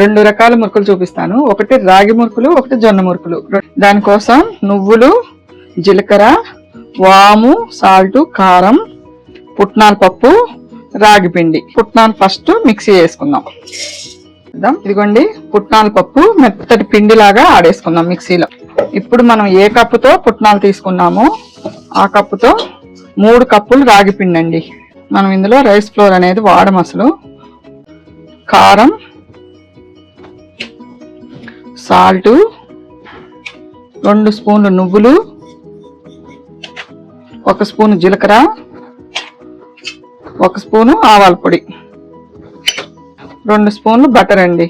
రెండు రకాల మురుకులు చూపిస్తాను. ఒకటి రాగి మురుకులు ఒకటి జొన్న మురుకులు. దానికోసం నువ్వులు జీలకర్ర వాము సాల్ట్ కారం పుట్నాల పప్పు రాగి పిండి. పుట్నాలు ఫస్ట్ మిక్సీ చేసుకుందాం. ఇదిగోండి పుట్నాల పప్పు మెత్తటి పిండిలాగా ఆడేసుకుందాం మిక్సీలో. ఇప్పుడు మనం ఏ కప్పుతో పుట్నాలు తీసుకున్నామో ఆ కప్పుతో మూడు కప్పులు రాగి పిండి అండి మనం ఇందులో రైస్ ఫ్లోర్ అనేది వాడం అసలు కారం సాల్ట్ రెండు స్పూన్లు నువ్వులు ఒక స్పూన్ జీలకర్ర ఒక స్పూను ఆవాల పొడి రెండు స్పూన్లు బటర్ అండి.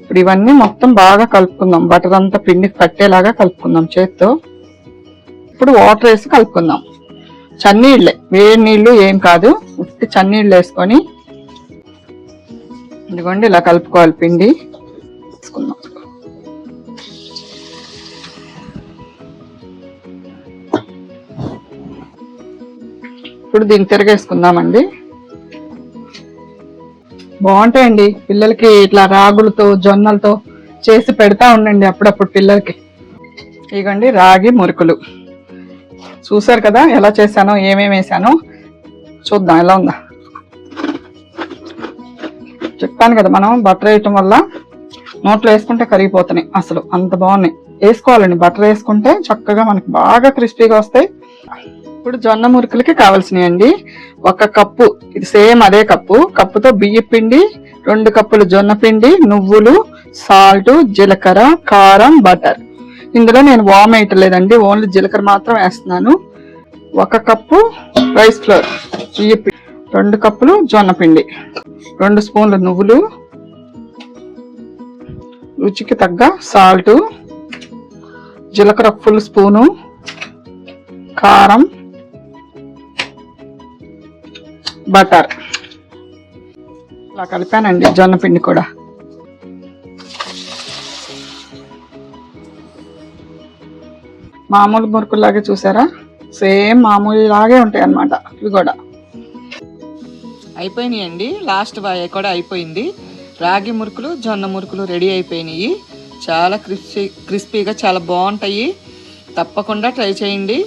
ఇప్పుడు ఇవన్నీ మొత్తం బాగా కలుపుకుందాం. బటర్ అంతా పిండికి పట్టేలాగా కలుపుకుందాం చేత్తో. ఇప్పుడు వాటర్ వేసి కలుపుకుందాం. చన్నీళ్ళే వేడి నీళ్ళు ఏం కాదు. ఉట్టి చన్నీళ్ళు వేసుకొని ఇదిగోండి ఇలా కలుపుకోవాలి పిండి. ఇప్పుడు దీన్ని తిరగేసుకుందామండి. బాగుంటాయండి. పిల్లలకి ఇట్లా రాగులతో జొన్నలతో చేసి పెడతా ఉండండి అప్పుడప్పుడు పిల్లలకి. ఇగండి రాగి మురుకులు. చూసారు కదా ఎలా చేశానో ఏమేమి వేసానో చూద్దాం ఎలా ఉందా. చెప్పాను కదా మనం బటర్ వేయటం వల్ల నోట్లో వేసుకుంటే కరిగిపోతున్నాయి అసలు. అంత బాగున్నాయి. వేసుకోవాలండి బటర్ వేసుకుంటే చక్కగా మనకి బాగా క్రిస్పీగా వస్తాయి. ఇప్పుడు జొన్న మురుకులకి కావాల్సినవి ఒక కప్పు ఇది సేమ్ అదే కప్పు. కప్పుతో బియ్య పిండి రెండు కప్పులు జొన్న పిండి నువ్వులు సాల్ట్ జీలకర్ర కారం బటర్. ఇందులో నేను వామ్ వేయటలేదండి ఓన్లీ జీలకర్ర మాత్రం వేస్తున్నాను. ఒక కప్పు రైస్ ఫ్లోర్ బియ్య పిండి రెండు కప్పులు జొన్న పిండి రెండు స్పూన్లు నువ్వులు రుచికి తగ్గ సాల్ట్ జీలకర్ర ఫుల్ స్పూను కారం బటర్. ఇలా కలిపానండి జొన్న పిండి కూడా. మామూలు మురుకుల్లాగే చూసారా? సేమ్ మామూలు లాగే ఉంటాయి అన్నమాట ఇవి కూడా. అయిపోయినాయండి లాస్ట్ బాయ్ కూడా అయిపోయింది. రాగి మురుకులు జొన్న మురుకులు రెడీ అయిపోయినాయి. చాలా క్రిస్పీ క్రిస్పీగా చాలా బాగుంటాయి. తప్పకుండా ట్రై చేయండి.